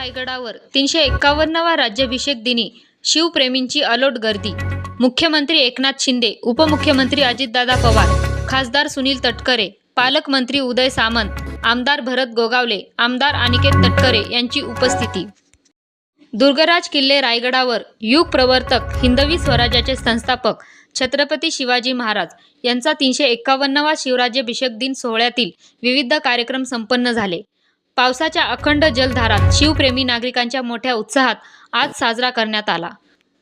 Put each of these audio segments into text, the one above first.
रायगडावर तीनशे एक्कावन्नवा राज्याभिषेक दिनी शिवप्रेमींची अलोट गर्दी. मुख्यमंत्री एकनाथ शिंदे उपमुख्यमंत्री अजितदादा पवार खासदार सुनील तटकरे पालकमंत्री उदय सामंत आमदार भरत गोगावले आमदार अनिकेत तटकरे यांची उपस्थिती. दुर्गराज किल्ले रायगडावर युग प्रवर्तक हिंदवी स्वराज्याचे संस्थापक छत्रपती शिवाजी महाराज यांचा तीनशे एक्कावन्नवा शिवराज्याभिषेक दिन सोहळ्यातील विविध कार्यक्रम संपन्न झाले. पावसाच्या अखंड जलधारात शिवप्रेमी नागरिकांच्या मोठ्या उत्साहात आज साजरा करण्यात आला.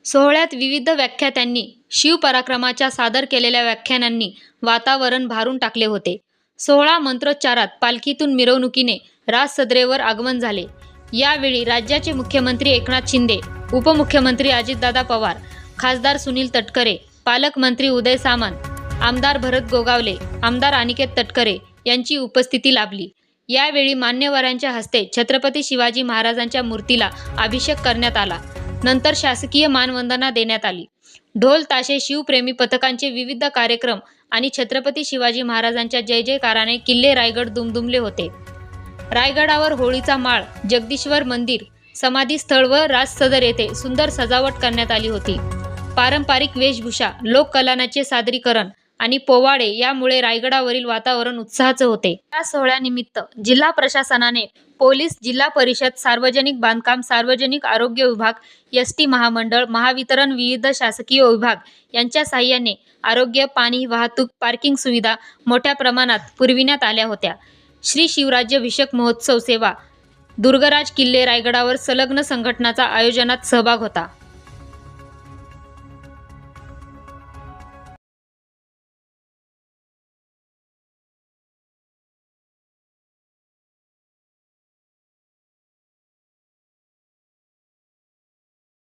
सोहळ्यात विविध व्याख्यात्यांनी शिवपराक्रमाच्या सादर केलेल्या व्याख्यानांनी वातावरण भारून टाकले होते. सोहळा मंत्रोच्चारात पालखीतून मिरवणुकीने राज सदरेवर आगमन झाले. यावेळी राज्याचे मुख्यमंत्री एकनाथ शिंदे उपमुख्यमंत्री अजितदादा पवार खासदार सुनील तटकरे पालकमंत्री उदय सामंत आमदार भरत गोगावले आमदार अनिकेत तटकरे यांची उपस्थिती लाभली. यावेळी मान्यवरांच्या हस्ते छत्रपती शिवाजी महाराजांच्या मूर्तीला अभिषेक करण्यात आला. नंतर शासकीय मानवंदना देण्यात आली. ढोल ताशे शिवप्रेमी पथकांचे विविध कार्यक्रम आणि छत्रपती शिवाजी महाराजांच्या जय जयकाराने किल्ले रायगड दुमदुमले होते. रायगडावर होळीचा माळ जगदीश्वर मंदिर समाधीस्थळ व राजसदर येथे सुंदर सजावट करण्यात आली होती. पारंपरिक वेशभूषा लोककलानाचे सादरीकरण आणि पोवाडे यामुळे रायगडावरील वातावरण उत्साहाचं होते. या सोहळ्यानिमित्त जिल्हा प्रशासनाने पोलीस जिल्हा परिषद सार्वजनिक बांधकाम सार्वजनिक आरोग्य विभाग एस टी महामंडळ महावितरण विविध शासकीय विभाग यांच्या साहाय्याने आरोग्य पाणी वाहतूक पार्किंग सुविधा मोठ्या प्रमाणात पुरविण्यात आल्या होत्या. श्री शिवराज्याभिषेक महोत्सव सेवा दुर्गराज किल्ले रायगडावर संलग्न संघटनाचा आयोजनात सहभाग होता.